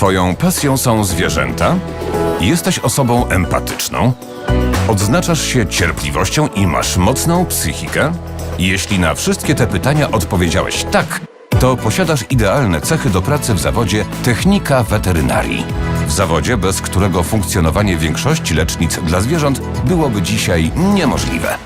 Twoją pasją są zwierzęta? Jesteś osobą empatyczną? Odznaczasz się cierpliwością i masz mocną psychikę? Jeśli na wszystkie te pytania odpowiedziałeś tak, to posiadasz idealne cechy do pracy w zawodzie technika weterynarii. W zawodzie, bez którego funkcjonowanie większości lecznic dla zwierząt byłoby dzisiaj niemożliwe.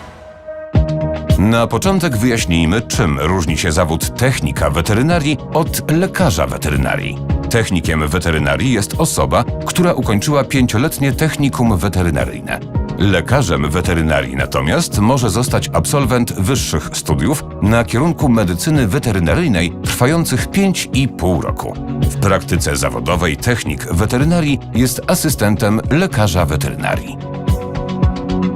Na początek wyjaśnijmy, czym różni się zawód technika weterynarii od lekarza weterynarii. Technikiem weterynarii jest osoba, która ukończyła pięcioletnie technikum weterynaryjne. Lekarzem weterynarii natomiast może zostać absolwent wyższych studiów na kierunku medycyny weterynaryjnej trwających 5,5 roku. W praktyce zawodowej technik weterynarii jest asystentem lekarza weterynarii.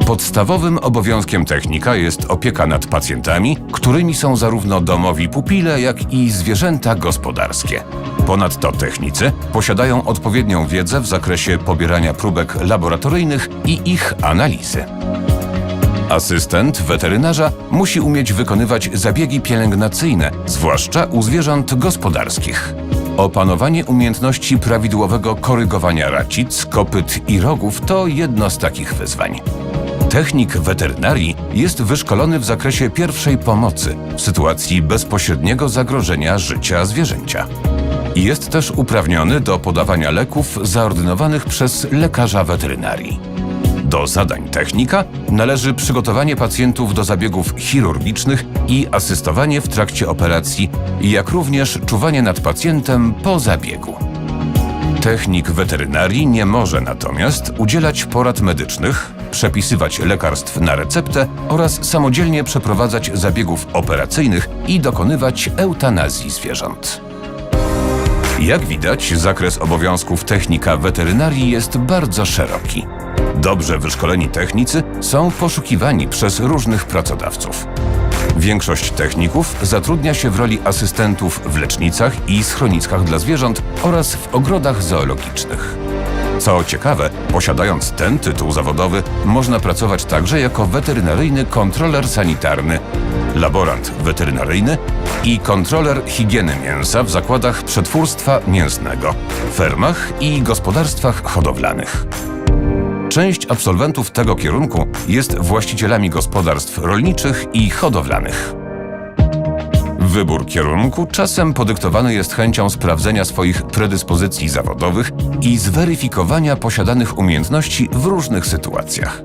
Podstawowym obowiązkiem technika jest opieka nad pacjentami, którymi są zarówno domowi pupile, jak i zwierzęta gospodarskie. Ponadto technicy posiadają odpowiednią wiedzę w zakresie pobierania próbek laboratoryjnych i ich analizy. Asystent weterynarza musi umieć wykonywać zabiegi pielęgnacyjne, zwłaszcza u zwierząt gospodarskich. Opanowanie umiejętności prawidłowego korygowania racic, kopyt i rogów to jedno z takich wyzwań. Technik weterynarii jest wyszkolony w zakresie pierwszej pomocy w sytuacji bezpośredniego zagrożenia życia zwierzęcia. Jest też uprawniony do podawania leków zaordynowanych przez lekarza weterynarii. Do zadań technika należy przygotowanie pacjentów do zabiegów chirurgicznych i asystowanie w trakcie operacji, jak również czuwanie nad pacjentem po zabiegu. Technik weterynarii nie może natomiast udzielać porad medycznych, przepisywać lekarstw na receptę oraz samodzielnie przeprowadzać zabiegów operacyjnych i dokonywać eutanazji zwierząt. Jak widać, zakres obowiązków technika weterynarii jest bardzo szeroki. Dobrze wyszkoleni technicy są poszukiwani przez różnych pracodawców. Większość techników zatrudnia się w roli asystentów w lecznicach i schroniskach dla zwierząt oraz w ogrodach zoologicznych. Co ciekawe, posiadając ten tytuł zawodowy, można pracować także jako weterynaryjny kontroler sanitarny, laborant weterynaryjny i kontroler higieny mięsa w zakładach przetwórstwa mięsnego, fermach i gospodarstwach hodowlanych. Część absolwentów tego kierunku jest właścicielami gospodarstw rolniczych i hodowlanych. Wybór kierunku czasem podyktowany jest chęcią sprawdzenia swoich predyspozycji zawodowych i zweryfikowania posiadanych umiejętności w różnych sytuacjach.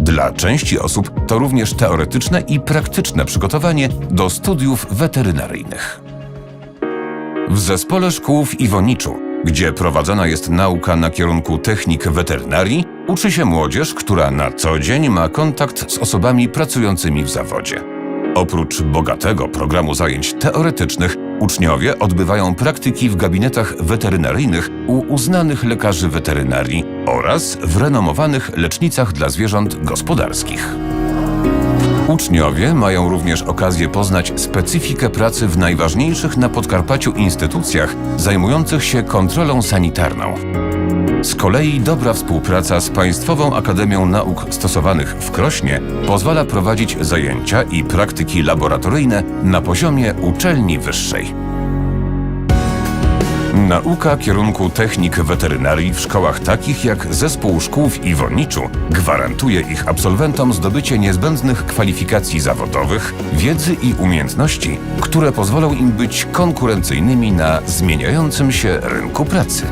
Dla części osób to również teoretyczne i praktyczne przygotowanie do studiów weterynaryjnych. W zespole szkół w Iwoniczu, gdzie prowadzona jest nauka na kierunku technik weterynarii, uczy się młodzież, która na co dzień ma kontakt z osobami pracującymi w zawodzie. Oprócz bogatego programu zajęć teoretycznych, uczniowie odbywają praktyki w gabinetach weterynaryjnych u uznanych lekarzy weterynarii oraz w renomowanych lecznicach dla zwierząt gospodarskich. Uczniowie mają również okazję poznać specyfikę pracy w najważniejszych na Podkarpaciu instytucjach zajmujących się kontrolą sanitarną. Z kolei dobra współpraca z Państwową Akademią Nauk Stosowanych w Krośnie pozwala prowadzić zajęcia i praktyki laboratoryjne na poziomie uczelni wyższej. Nauka kierunku technik weterynarii w szkołach takich jak Zespół Szkół w Iwoniczu gwarantuje ich absolwentom zdobycie niezbędnych kwalifikacji zawodowych, wiedzy i umiejętności, które pozwolą im być konkurencyjnymi na zmieniającym się rynku pracy.